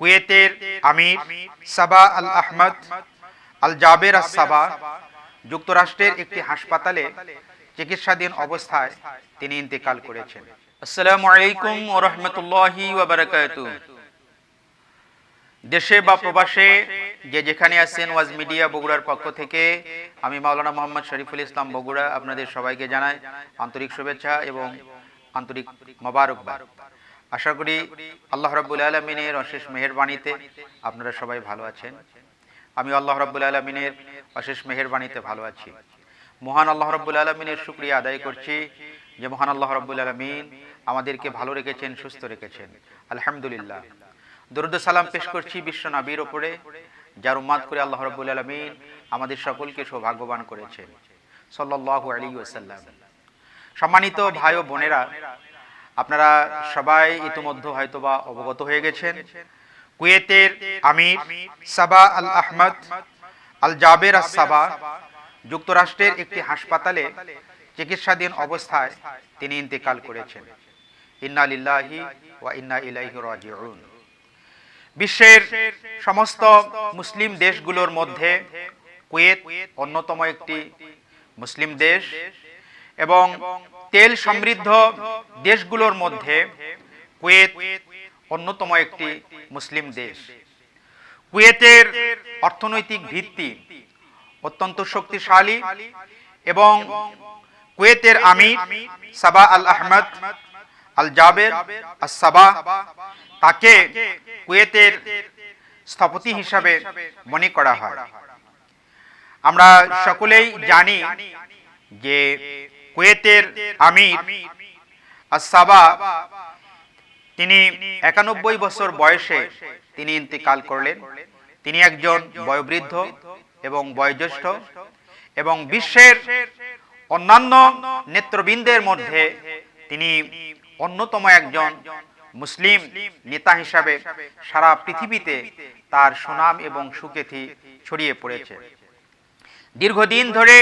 কুয়েতের আমির Sabah Al Ahmad Al Jaber আস সাবা যুক্তরাষ্ট্রের একটি হাসপাতালে চিকিৎসাধীন অবস্থায় তিনি ইন্তেকাল করেছেন। আসসালামু আলাইকুম ওয়া রাহমাতুল্লাহি দেশে বা প্রবাসে যে যেখানে আছেন ওয়াজ মিডিয়া বগুড়ার পক্ষ থেকে আমি মাওলানা মোহাম্মদ শরীফুল ইসলাম বগুড়া আপনাদের সবাইকে জানাই আন্তরিক শুভেচ্ছা এবং আন্তরিক মোবারকবাদ। আশা করি আল্লাহ রাব্বুল আলমিনের অশেষ মেহেরবাণীতে আপনারা সবাই ভালো আছেন। আমি আল্লাহ রাব্বুল আলমিনের অশেষ মেহেরবাণীতে ভালো আছি। মহান আল্লাহ রাব্বুল আলমিনের শুক্রিয়া আদায় করছি যে মহান আল্লাহ রাব্বুল আলমিন আমাদেরকে ভালো রেখেছেন, সুস্থ রেখেছেন। আলহামদুলিল্লাহ। দরুদ সালাম পেশ করছি বিশ্ব নবীর ওপরে যার উম্মাদ করে আল্লাহ রাব্বুল আলমিন আমাদের সকলকে সৌভাগ্যবান করেছেন। সাল্লাল্লাহু আলাইহি ওয়াসাল্লাম। সম্মানিত ভাই ও বোনেরা আপনারা সবাই ইতিমধ্যে হয়তোবা অবগত হয়ে গেছেন। কুয়েতের আমির Sabah Al Ahmad Al Jaber সাবা যুক্তরাষ্ট্রের একটি হাসপাতালে চিকিৎসাধীন অবস্থায় তিনি ইন্তেকাল করেছেন। ইন্না লিল্লাহি ওয়া ইন্না ইলাইহি রাজিউন। বিশ্বের সমস্ত মুসলিম দেশগুলোর মধ্যে কুয়েত অন্যতম একটি মুসলিম দেশ। এবং তেল সমৃদ্ধ দেশগুলোর মধ্যে কুয়েত অন্যতম একটি মুসলিম দেশ। কুয়েতের অর্থনৈতিক ভিত্তি অত্যন্ত শক্তিশালী এবং কুয়েতের আমির Sabah Al Ahmad Al Jaber সাবা তাকে কুয়েতের স্থপতি হিসাবে মনে করা হয়। আমরা সকলেই জানি যে কুয়েতের আমির সাবা তিনি একানব্বই বছর বয়সে তিনি ইন্তেকাল করলেন। তিনি একজন বয়োবৃদ্ধ এবং বয়োজ্যেষ্ঠ এবং বিশ্বের অন্যান্য নেতৃবৃন্দের মধ্যে তিনি অন্যতম একজন মুসলিম নেতা হিসাবে সারা পৃথিবীতে তার সুনাম এবং সুকেথি ছড়িয়ে পড়েছে। দীর্ঘদিন ধরে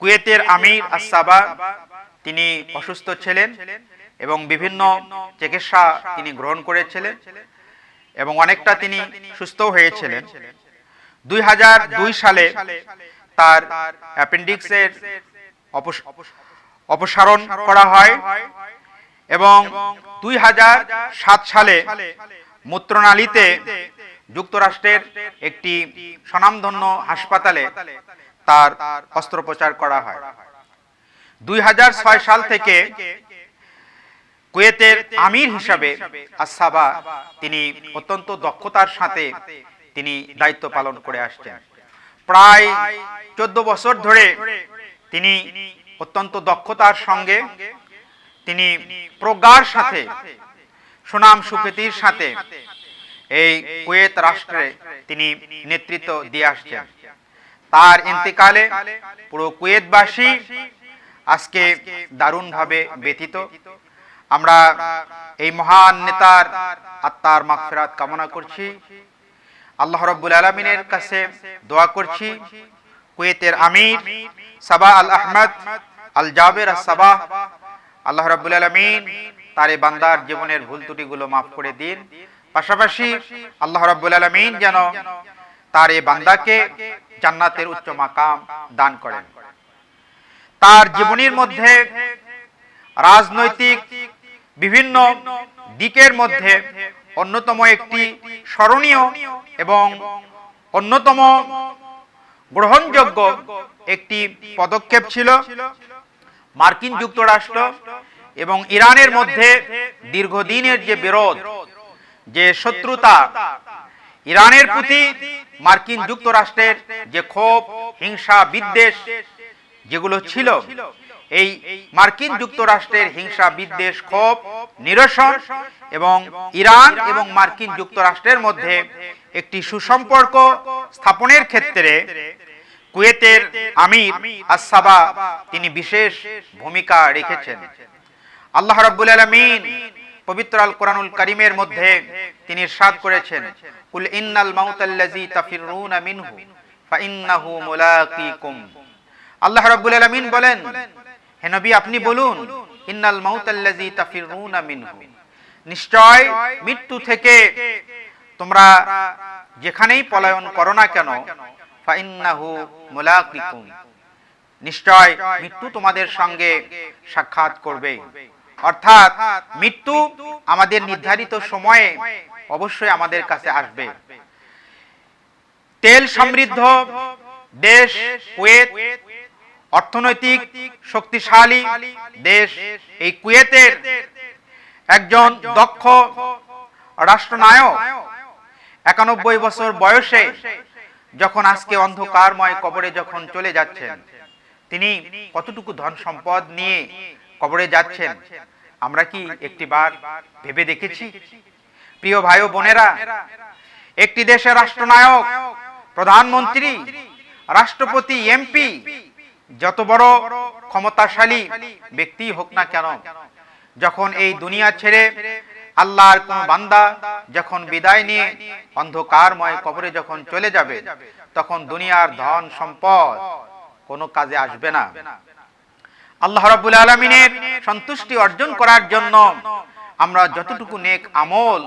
কুয়েতের আমির আসাবা তিনি অসুস্থ ছিলেন এবং বিভিন্ন চিকিৎসা তিনি গ্রহণ করেছিলেন এবং অনেকটা তিনি সুস্থ হয়েছিলেন। দুই হাজার দুই সালে তার অ্যাপেন্ডিক্সের অপসারণ করা হয় এবং দুই হাজার সাত সালে মূত্রনালীতে যুক্তরাষ্ট্রের একটি স্বনামধন্য হাসপাতালে তার অস্ত্রোপচার করা হয়। দুই সাল থেকে কুয়েতের আমির হিসাবে আসাবা তিনি অত্যন্ত দক্ষতার সাথে তিনি দায়িত্ব পালন করে আসছেন। প্রায় চোদ্দ বছর ধরে তিনি অত্যন্ত দক্ষতার সঙ্গে তিনি প্রজ্ঞার সাথে, সুনাম সুখ্যাতির সাথে এই কুয়েত রাষ্ট্রে তিনি নেতৃত্ব দিয়ে আসছেন। তার ইন্তেকালে পুরো কুয়েতবাসী আজকে দারুণভাবে ব্যথিত। আমরা এই মহান নেতার আত্মার মাগফিরাত কামনা করছি। আল্লাহ রাব্বুল আলামিনের কাছে দোয়া করছি। কুয়েতের আমির Sabah Al Ahmad Al Jaber সাবা, আল্লাহ রাব্বুল আলামিন তার এই বান্দার জীবনের ভুল ত্রুটিগুলো মাফ করে দিন। পাশাপাশি আল্লাহ রাব্বুল আলামিন যেন তার এই বান্দাকে জান্নাতের উচ্চ মাকাম দান করেন। তার জীবনীর মধ্যে রাজনৈতিক বিভিন্ন দিকের মধ্যে অন্যতম একটি স্মরণীয় এবং অন্যতম গ্রহণযোগ্য একটি পদক্ষেপ ছিল মার্কিন যুক্তরাষ্ট্র এবং ইরানের মধ্যে দীর্ঘদিনের যে বিরোধ, যে শত্রুতা, ইরানের প্রতি মার্কিন যুক্তরাষ্ট্রের যে ক্ষোভ হিংসা বিদ্বেষ যেগুলো ছিল এই মার্কিন যুক্তরাষ্ট্রের হিংসা বিদ্বেষ ক্ষোভ নিরসন এবং ইরান এবং মার্কিন যুক্তরাষ্ট্রের মধ্যে একটি সুসম্পর্ক স্থাপনের ক্ষেত্রে কুয়েতের আমির আসাবা তিনি বিশেষ ভূমিকা রেখেছেন। আল্লাহ রাব্বুল আলামিন পবিত্র আল কোরআনুল কারীমের মধ্যে তিনি ইরশাদ করেছেন, কুল ইন্নাল মাউতাল্লাযী তাফিরুনা মিনহু, ফাইন্নাহু মুলাকিকুম। আল্লাহ রাব্বুল আলামিন বলেন, হে নবী, আপনি বলুন, ইন্নাল মাউতাল্লাযী তাফিরুনা মিনহু। নিশ্চয় মৃত্যু থেকে তোমরা যেখানেই পলায়ন করো না কেন, ফাইন্নাহু মুলাকিকুম। নিশ্চয় মৃত্যু তোমাদের সঙ্গে সাক্ষাৎ করবে। অর্থাৎ মৃত্যু আমাদের নির্ধারিত সময়ে অবশ্যই আমাদের কাছে আসবে। তেল সমৃদ্ধ, দেশ, কুয়েত, অর্থনৈতিক শক্তিশালী দেশ। এই কুয়েতের একজন দক্ষ রাষ্ট্রনায়ক একানব্বই বছর বয়সে যখন আজকে অন্ধকারময় কবরে যখন চলে যাচ্ছেন, তিনি কতটুকু ধন সম্পদ নিয়ে কবরে যাচ্ছেন আমরা কি একটিবার ভেবে দেখেছি? প্রিয় ভাই ও বোনেরা একটি দেশের রাষ্ট্রনায়ক প্রধানমন্ত্রী রাষ্ট্রপতি এমপি যত বড় ক্ষমতাশালী ব্যক্তি হোক না কেন যখন এই দুনিয়া ছেড়ে আল্লাহর কোন বান্দা যখন বিদায় নিয়ে অন্ধকারময় কবরে যখন চলে যাবে তখন দুনিয়ার ধন সম্পদ কোনো কাজে আসবে না। আল্লাহ রাব্বুল আলামিনের সন্তুষ্টি অর্জন করার জন্য আমরা যতটুকু নেক আমল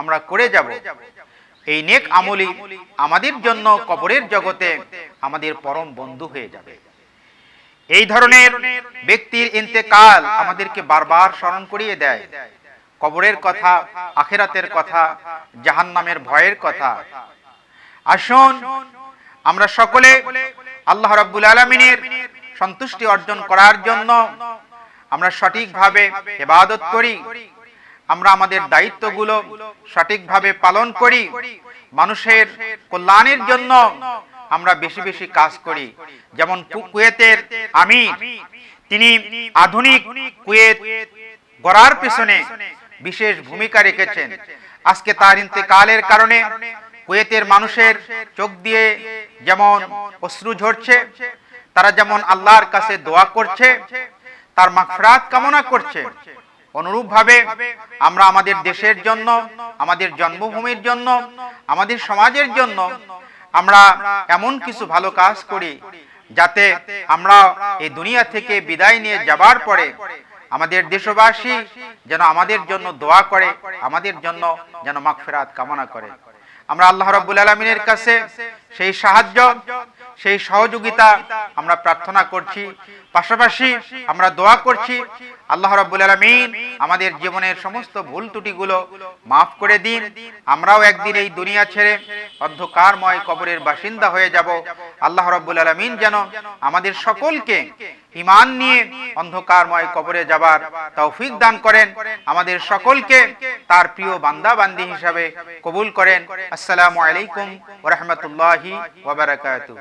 আমরা করে যাব। এই নেক আমলই আমাদের জন্য কবরের জগতে আমাদের পরম বন্ধু হয়ে যাবে। এই ধরনের ব্যক্তির ইন্তেকাল আমাদেরকে বারবার স্মরণ করিয়ে দেয়। কবরের কথা, আখেরাতের কথা, জাহান্নামের ভয়ের কথা। আসুন, আমরা সকলে আল্লাহ রাব্বুল আলামিনের সন্তুষ্টি অর্জন করার জন্য আমরা সঠিকভাবে ইবাদত করি। আমরা আমাদের দায়িত্বগুলো সঠিকভাবে পালন করি। মানুষের কল্যাণের জন্য আমরা বেশি বেশি কাজ করি। যেমন কুয়েতের আমি তিনি আধুনিক কুয়েত গড়ার পেছনে বিশেষ ভূমিকা রেখেছেন। আজকে তার ইন্তেকালের কারণে কুয়েতের মানুষের চোখ দিয়ে যেমন অশ্রু ঝরছে তারা যেমন আল্লাহর কাছে দোয়া করছে, তার মাগফিরাত কামনা করছে। অনুরূপভাবে আমরা আমাদের দেশের জন্য, আমাদের জন্মভূমির জন্য, আমাদের সমাজের জন্য আমরা এমন কিছু ভালো কাজ করি যাতে আমরা এই দুনিয়া থেকে বিদায় নিয়ে যাবার পরে আমাদের দেশবাসী যেন আমাদের জন্য দোয়া করে, আমাদের জন্য যেন মাগফিরাত কামনা করে। আমরা আল্লাহ রাব্বুল আলামিনের কাছে সেই সাহায্য সেই সহযোগিতা আমরা প্রার্থনা করছি। পাশাপাশি আমরা দোয়া করছি, আল্লাহ রাব্বুল আলামিন আমাদের জীবনের সমস্ত ভুল ত্রুটিগুলো মাফ করে দিন। আমরাও একদিন এই দুনিয়া ছেড়ে অন্ধকারময় কবরের বাসিন্দা হয়ে যাব। আল্লাহ রাব্বুল আলামিন যেন আমাদের সকলকে ঈমান নিয়ে অন্ধকারময় কবরে যাবার তৌফিক দান করেন। আমাদের সকলকে তার প্রিয় বান্দা বান্দি হিসাবে কবুল করেন। আসসালামু আলাইকুম ওয়া রাহমাতুল্লাহি ওয়া বারাকাতুহু।